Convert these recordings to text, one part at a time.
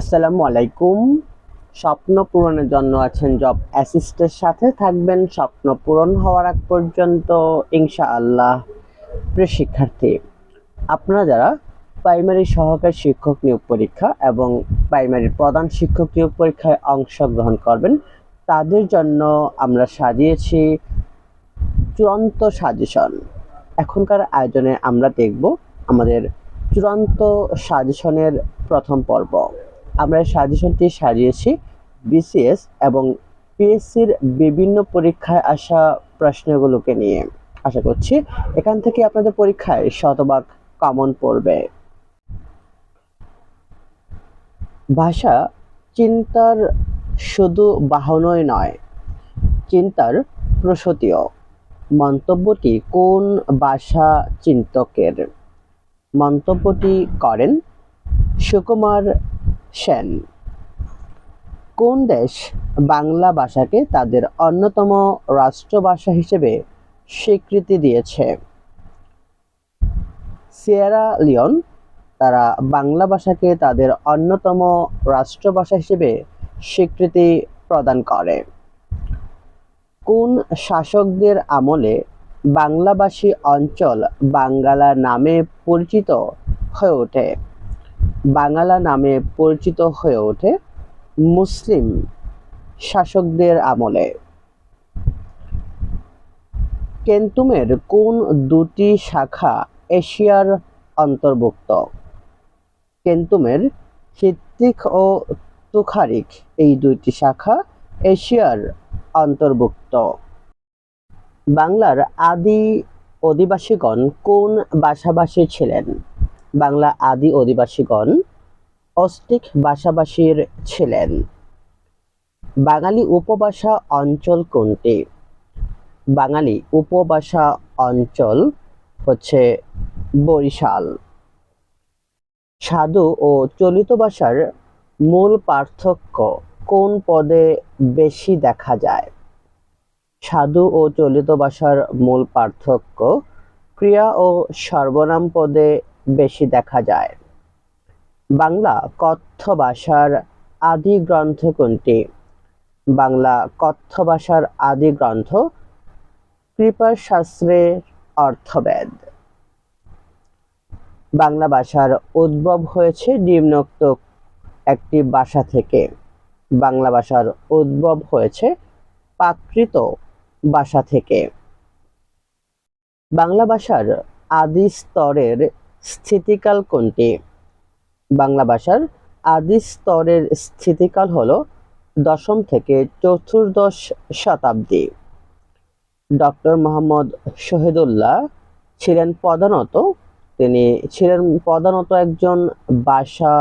আসসালামু আলাইকুম। স্বপ্ন পূরণের জন্য আছেন জব অ্যাসিস্টের সাথে থাকবেন। স্বপ্ন পূরণ হওয়ার আগ পর্যন্ত ইনশাআল্লাহ। প্রিয় শিক্ষার্থী, আপনারা যারা প্রাইমারি সহকারী শিক্ষক নিয়োগ পরীক্ষা এবং প্রাইমারি প্রধান শিক্ষক নিয়োগ পরীক্ষায় অংশগ্রহণ করবেন, তাদের জন্য আমরা সাজিয়েছি চূড়ান্ত সাজেশন এখনকার আয়োজনে আমরা দেখব আমাদের চূড়ান্ত সাজেশনের প্রথম পর্ব। আমরা সাজেশনটি সাজিয়েছি বিসিএস এবং পিএসসির বিভিন্ন পরীক্ষায় আসা প্রশ্নগুলোকে নিয়ে। আশা করছি এখান থেকে আপনাদের পরীক্ষায় শতভাগ কমন পড়বে। ভাষা চিন্তার শুধু বাহনই নয়, চিন্তার প্রসূতিও। মন্তব্যটি কোন ভাষা চিন্তকের? মন্তব্যটি করেন সুকুমার সেন। কোন দেশ বাংলা ভাষাকে তাদের অন্যতম রাষ্ট্রভাষা হিসেবে স্বীকৃতি দিয়েছে? সিয়েরা লিওন, তারা বাংলা ভাষাকে তাদের অন্যতম রাষ্ট্রভাষা হিসেবে স্বীকৃতি প্রদান করে। কোন শাসকদের আমলে বাংলাভাষী অঞ্চল বাঙ্গালা নামে পরিচিত হয়ে ওঠে? বাংলা নামে পরিচিত হয়ে ওঠে মুসলিম শাসকদের আমলে। কেন্তুমের কোন দুটি শাখা এশিয়ার অন্তর্ভুক্ত? কেন্তুমের সিত্তিক ও তুখারিক এই দুইটি শাখা এশিয়ার অন্তর্ভুক্ত। বাংলার আদি অধিবাসীগণ কোন ভাষাভাষী ছিলেন? বাংলা আদি অধিবাসীগণ অস্টিক ভাষাভাষীর ছিলেন। বাঙালি উপভাষা অঞ্চল কোনটি? বাঙালি উপভাষা অঞ্চল হচ্ছে বরিশাল। সাধু ও চলিত ভাষার মূল পার্থক্য কোন পদে বেশি দেখা যায়? সাধু ও চলিত ভাষার মূল পার্থক্য ক্রিয়া ও সর্বনাম পদে বেশি দেখা যায়। বাংলা কথ্য ভাষার আদি গ্রন্থ কোনটি? বাংলা কথ্য ভাষার আদি গ্রন্থ কৃপার শাস্ত্রের অর্থবেদ। বাংলা ভাষার উদ্ভব হয়েছে নিম্নোক্ত একটি ভাষা থেকে। বাংলা ভাষার উদ্ভব হয়েছে প্রাকৃত ভাষা থেকে। বাংলা ভাষার আদি স্তরের স্থিতিকাল কোনটি? বাংলা ভাষার আদি স্তরের স্থিতিকাল হল দশম থেকে চতুর্দশ শতাব্দী। ডক্টর মোহাম্মদ শহীদুল্লাহ ছিলেন প্রধানত তিনি ছিলেন প্রধানত একজন ভাষা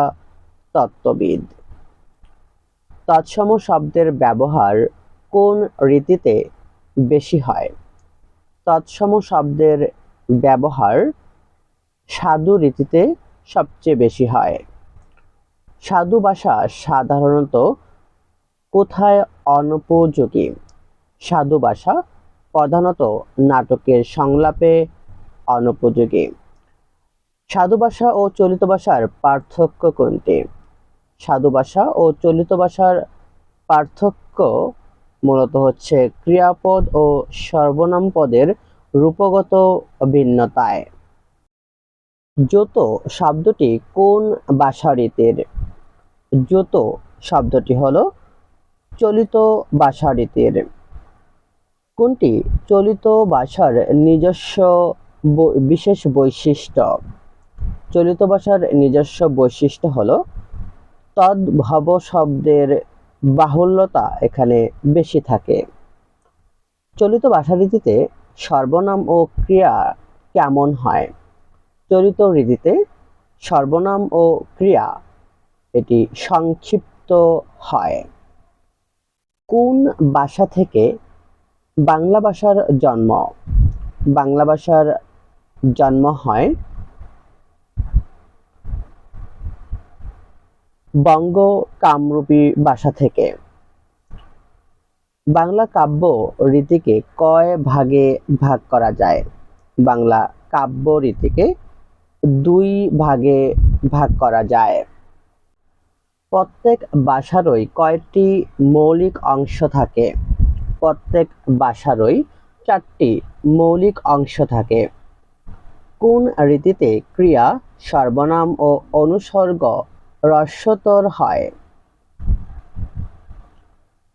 তত্ত্ববিদ। তৎসম শব্দের ব্যবহার কোন রীতিতে বেশি হয়? তৎসম শব্দের ব্যবহার সাধু রীতিতে সবচেয়ে বেশি হয়। সাধু ভাষা সাধারণত কোথায় অনুপযোগী? সাধু ভাষা প্রধানত নাটকের সংলাপে অনুপযোগী। সাধু ভাষা ও চলিত ভাষার পার্থক্য কোনটি? সাধু ভাষা ও চলিত ভাষার পার্থক্য মূলত হচ্ছে ক্রিয়াপদ ও সর্বনাম পদের রূপগত ভিন্নতায়। যত শব্দটি কোন ভাষারীতির যত শব্দটি হলো চলিত ভাষারীতির কোনটি চলিত ভাষার নিজস্ব বিশেষ বৈশিষ্ট্য? চলিত ভাষার নিজস্ব বৈশিষ্ট্য হলো তদ্ভব শব্দের বাহুল্যতা এখানে বেশি থাকে। চলিত ভাষারীতিতে সর্বনাম ও ক্রিয়া কেমন হয়? চলিত রীতিতে সর্বনাম ও ক্রিয়া এটি সংক্ষিপ্ত হয়। কোন ভাষা থেকে বাংলা ভাষার জন্ম? বাংলা ভাষার জন্ম হয় বঙ্গ কামরূপী ভাষা থেকে। বাংলা কাব্য রীতিকে কয় ভাগে ভাগ করা যায়? বাংলা কাব্য রীতিকে দুই ভাগে ভাগ করা যায়। প্রত্যেক ভাষারই কয়টি মৌলিক অংশ থাকে? প্রত্যেক বাসারই চারটি মৌলিক অংশ থাকে। কোন রীতিতে ক্রিয়া, সর্বনাম ও অনুসর্গ হ্রস্বতর হয়?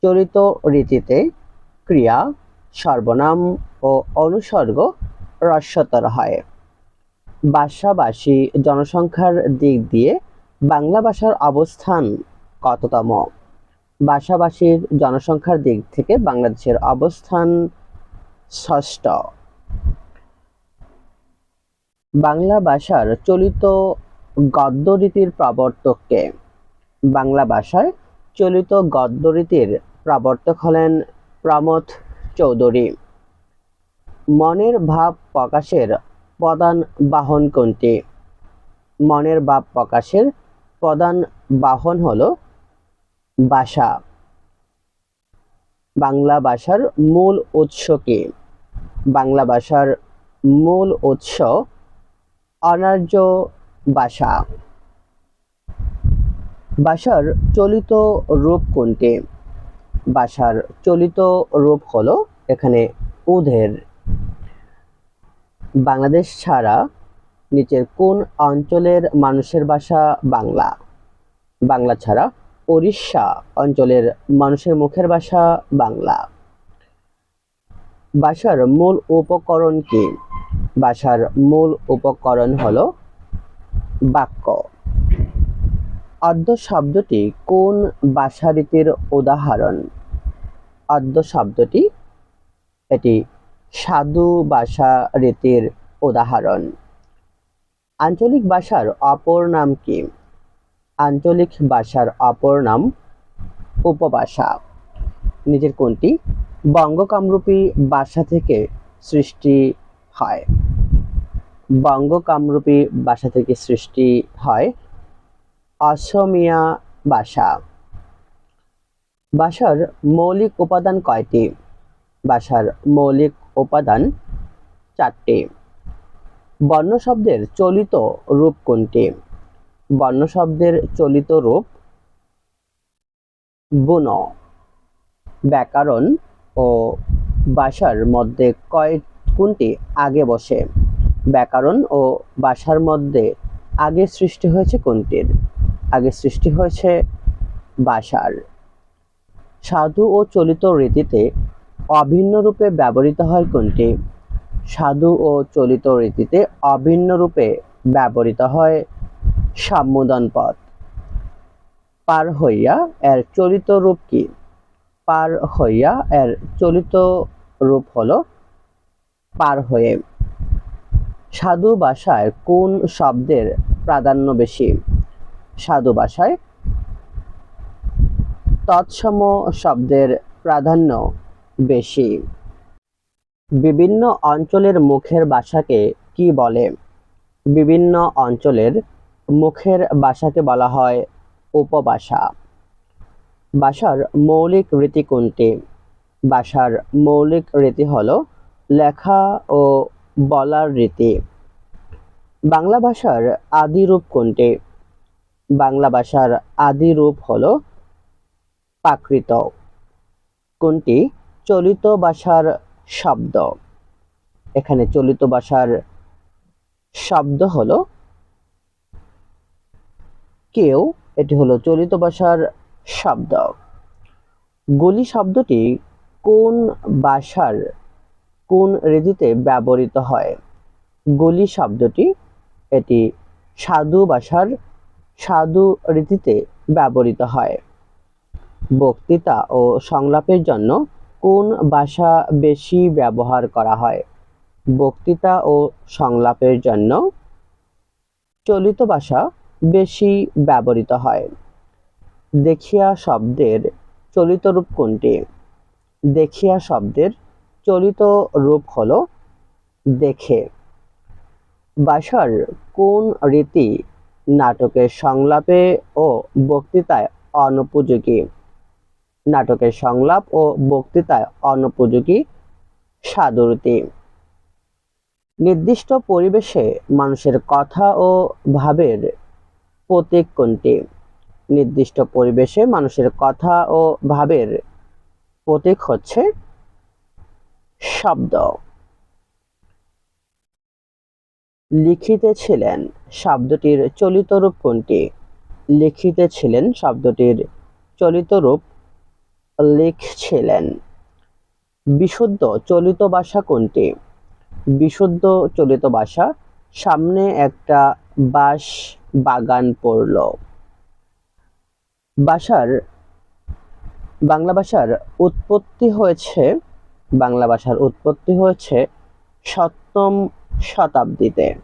চরিত রীতিতে ক্রিয়া, সর্বনাম ও অনুসর্গ হ্রস্বতর হয়। ভাষাভাষী জনসংখ্যার দিক দিয়ে বাংলা ভাষার অবস্থান কততম? ভাষাভাষীর জনসংখ্যার দিক থেকে বাংলাদেশের অবস্থান ষষ্ঠ। বাংলা ভাষার চলিত গদ্য রীতির প্রবর্তককে বাংলা ভাষায় চলিত গদ্য রীতির প্রবর্তক হলেন প্রমথ চৌধুরী। মনের ভাব প্রকাশের প্রধান বাহন কোনটি? মনের ভাব প্রকাশের প্রধান বাহন হল ভাষা বাংলা ভাষার মূল উৎস কি? বাংলা ভাষার মূল উৎস অনার্য ভাষা। ভাষার চলিত রূপ কোনটি? ভাষার চলিত রূপ হলো এখানে উধের। বাংলাদেশ ছাড়া নিচের কোন অঞ্চলের মানুষের ভাষা বাংলা? বাংলা ছাড়া উড়িষ্যা অঞ্চলের মানুষের মুখের ভাষা বাংলা। ভাষার মূল উপকরণ কি? ভাষার মূল উপকরণ হল বাক্য। অদ্য শব্দটি কোন ভাষারীতির উদাহরণ? অদ্য শব্দটি, এটি সাধু ভাষা রীতির উদাহরণ। আঞ্চলিক ভাষার অপর নাম কি? আঞ্চলিক ভাষার অপর নাম উপভাষা। নিজের কোনটি? বঙ্গকামরূপী ভাষা থেকে সৃষ্টি হয়। বঙ্গকামরূপী ভাষা থেকে সৃষ্টি হয় অসমিয়া ভাষা। ভাষার মৌলিক উপাদান কয়টি? ভাষার মৌলিক উপাদান চারটি। বর্ণ শব্দের চলিত রূপ কোনটি? বর্ণ শব্দের চলিত রূপ বুন। ব্যাকরণ ও ভাষার মধ্যে কয়, কোনটি আগে বসে? ব্যাকরণ ও ভাষার মধ্যে আগে সৃষ্টি হয়েছে কোনটির? আগে সৃষ্টি হয়েছে ভাষার সাধু ও চলিত রীতিতে অভিন্ন রূপে ব্যবহৃত হয় কোনটি? সাধু ও চলিত রীতিতে অভিন্ন রূপে ব্যবহৃত হয় সম্বোধন পথ পার হইয়া এর চলিত রূপ কি? পার হইয়া এর চলিত রূপ হলো পার হয়ে। সাধু ভাষায় কোন শব্দের প্রাধান্য বেশি? সাধু ভাষায় তৎসম শব্দের প্রাধান্য বেশি। বিভিন্ন অঞ্চলের মুখের ভাষাকে কি বলে? বিভিন্ন অঞ্চলের মুখের ভাষাকে বলা হয় উপভাষা। ভাষার মৌলিক রীতি কোনটি? ভাষার মৌলিক রীতি হলো লেখা ও বলার রীতি। বাংলা ভাষার আদি রূপ কোনটি? বাংলা ভাষার আদি রূপ হলো প্রাকৃত। কোনটি? চলিত ভাষার শব্দ। এখানে চলিত ভাষার শব্দ হলো কেউ, এটি হলো চলিত ভাষার শব্দ। গলি শব্দটি কোন ভাষার, কোন রীতিতে ব্যবহৃত হয়? গলি শব্দটি এটি সাধু ভাষার সাধু রীতিতে ব্যবহৃত হয়। বক্তৃতা ও সংলাপের জন্য কোন ভাষা বেশি ব্যবহার করা হয়? বক্তৃতা ও সংলাপের জন্য চলিত ভাষা বেশি ব্যবহৃত হয়। দেখিয়া শব্দের চলিত রূপ কোনটি? দেখিয়া শব্দের চলিত রূপ হলো দেখে। ভাষার কোন রীতি নাটকের সংলাপে ও বক্তৃতায় অনুপযোগী? নাটকের সংলাপ ও বক্তৃতায় অনুপযোগী সাদুরীতি। নির্দিষ্ট পরিবেশে মানুষের কথা ও ভাবের প্রতীক কোনটি? নির্দিষ্ট পরিবেশে মানুষের কথা ও ভাবের প্রতীক হচ্ছে শব্দ। লিখিতে ছিলেন শব্দটির চলিত রূপ কোনটি? লিখিতে ছিলেন শব্দটির চলিত রূপ লিখছিলেন। বিশুদ্ধ চলিত ভাষা কোনটি? বিশুদ্ধ চলিত ভাষা, সামনে একটা বাঁশ বাগান পড়ল। ভাষার, বাংলা ভাষার উৎপত্তি হয়েছে, বাংলা ভাষার উৎপত্তি হয়েছে সপ্তম শতাব্দীতে।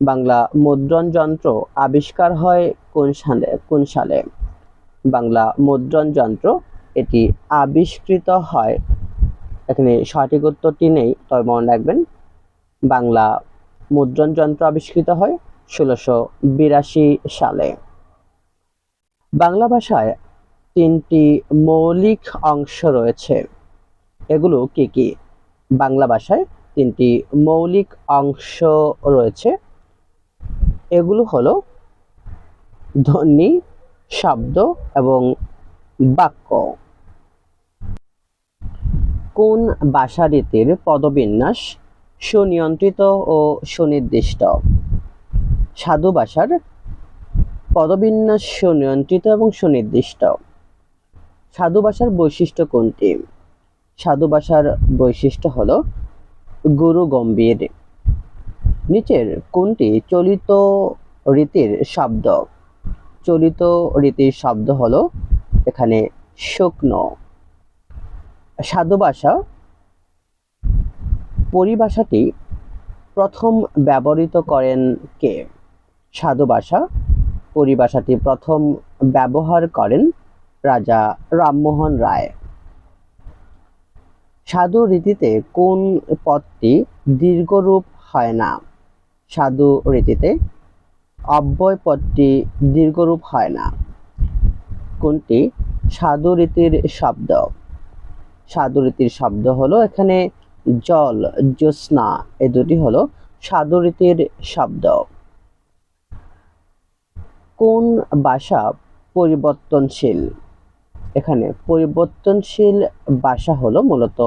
বাংলা মুদ্রণ যন্ত্র আবিষ্কার হয় কোন সালে কোন সালে? বাংলা মুদ্রণ যন্ত্র এটি আবিষ্কৃত হয়। এখানে সঠিক উত্তরটি নেই, তবে মনে রাখবেন বাংলা মুদ্রণ যন্ত্র আবিষ্কৃত হয় ষোলোশো বিরাশি সালে। বাংলা ভাষায় তিনটি মৌলিক অংশ রয়েছে। এগুলো কি কি? বাংলা ভাষায় তিনটি মৌলিক অংশ রয়েছে। এগুলো হলো ধ্বনি, শব্দ এবং বাক্য। কোন ভাষা রীতির পদবিন্যাস সুনিয়ন্ত্রিত ও সুনির্দিষ্ট? সাধু ভাষার পদবিন্যাস সুনিয়ন্ত্রিত এবং সুনির্দিষ্ট। সাধু ভাষার বৈশিষ্ট্য কোনটি? সাধু ভাষার বৈশিষ্ট্য হল গুরু গম্ভীর। নিচের কোনটি চলিত রীতির শব্দ? চলিত রীতির শব্দ হলো এখানে শুকনো। সাধু ভাষা পরিভাষাটি প্রথম ব্যবহৃত করেন কে? সাধু ভাষা পরিভাষাটি প্রথম ব্যবহার করেন রাজা রামমোহন রায়। সাধু রীতিতে কোন পদটি দীর্ঘরূপ হয় না? সাধু রীতিতে অব্যয় পদটি দীর্ঘরূপ হয় না। কোনটি? সাধু রীতির শব্দ। সাধু রীতির শব্দ হলো এখানে জল, জ্যোৎস্না, এ দুটি হলো সাধু রীতির শব্দ। কোন ভাষা পরিবর্তনশীল? এখানে পরিবর্তনশীল ভাষা হলো মূলত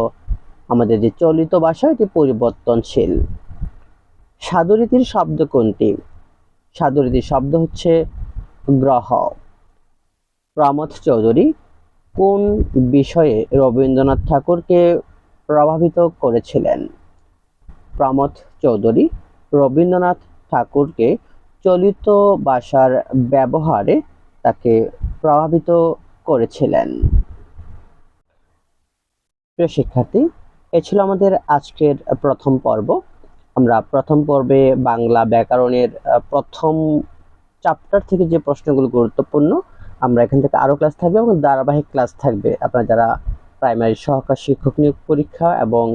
আমাদের যে চলিত ভাষা এটি পরিবর্তনশীল। সাধুরীতির শব্দ কোনটি? সাধুরীতির শব্দ হচ্ছে গ্রহ। প্রমথ চৌধুরী কোন বিষয়ে রবীন্দ্রনাথ ঠাকুরকে প্রভাবিত করেছিলেন? প্রমথ চৌধুরী, রবীন্দ্রনাথ ঠাকুরকে চলিত ভাষার ব্যবহারে তাকে প্রভাবিত করেছিলেন। প্রিয় শিক্ষার্থী, এ ছিল আমাদের আজকের প্রথম পর্ব। আমরা প্রথম পর্বে বাংলা ব্যাকরণের প্রথম চ্যাপ্টার থেকে যে প্রশ্নগুলো গুরুত্বপূর্ণ আমরা এখান থেকে আরও ক্লাস থাকবে এবং ধারাবাহিক ক্লাস থাকবে। আপনারা যারা প্রাইমারি সহকার শিক্ষক নিয়োগ পরীক্ষা এবং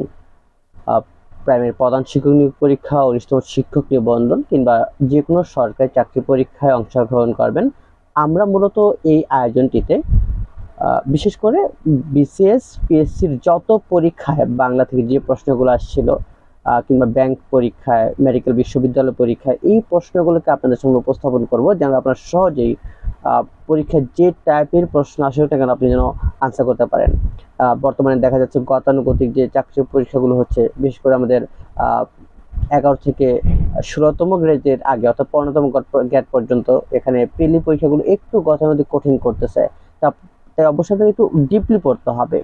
প্রাইমারি প্রধান শিক্ষক নিয়োগ পরীক্ষা অনিষ্টম শিক্ষক নিবন্ধন কিংবা যে কোনো সরকারি চাকরি পরীক্ষায় অংশগ্রহণ করবেন, আমরা মূলত এই আয়োজনটিতে বিশেষ করে বিসিএস পিএসসির যত পরীক্ষায় বাংলা থেকে যে প্রশ্নগুলো আসছিল কিংবা ব্যাংক পরীক্ষায় মেডিকেল বিশ্ববিদ্যালয় পরীক্ষায়, এই প্রশ্নগুলোকে আপনাদের সঙ্গে উপস্থাপন করব যেন আপনারা সহজেই পরীক্ষায় যে টাইপের প্রশ্ন আসে ওটা কেন আপনি যেন আনসার করতে পারেন। বর্তমানে দেখা যাচ্ছে গতানুগতিক যে চাকরি পরীক্ষাগুলো হচ্ছে, বিশেষ করে আমাদের এগারো থেকে ষোলোতম গ্রেডের আগে অর্থাৎ পনেরোতম গ্রেড পর্যন্ত এখানে প্রিলি পরীক্ষাগুলো একটু গতানুগতিক কঠিন করতেছে। তাই অবশ্যই একটু ডিপলি পড়তে হবে।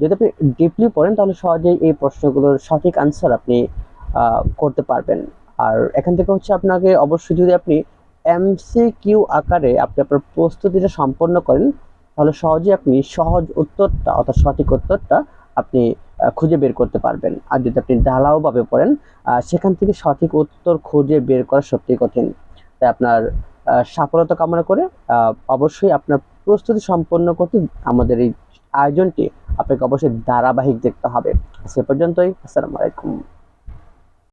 যদি আপনি ডিপলি পড়েন, তাহলে সহজেই এই প্রশ্নগুলোর সঠিক আনসার আপনি করতে পারবেন। আর এখান থেকে হচ্ছে আপনাকে অবশ্যই যদি আপনি এমসিকিউ আকারে আপনি আপনার প্রস্তুতিটা সম্পন্ন করেন, তাহলে সহজেই আপনি সহজ উত্তরটা অর্থাৎ সঠিক উত্তরটা আপনি খুঁজে বের করতে পারবেন। আর যদি আপনি ঢালাওভাবে পড়েন সেখান থেকে সঠিক উত্তর খুঁজে বের করা সত্যি কঠিন। তাই আপনার সফলতা কামনা করে অবশ্যই আপনার প্রস্তুতি সম্পন্ন করতে আমাদের এই আয়োজনটি আপনাকে অবশ্যই ধারাবাহিক দেখতে হবে। সে পর্যন্তই, আসসালামু আলাইকুম।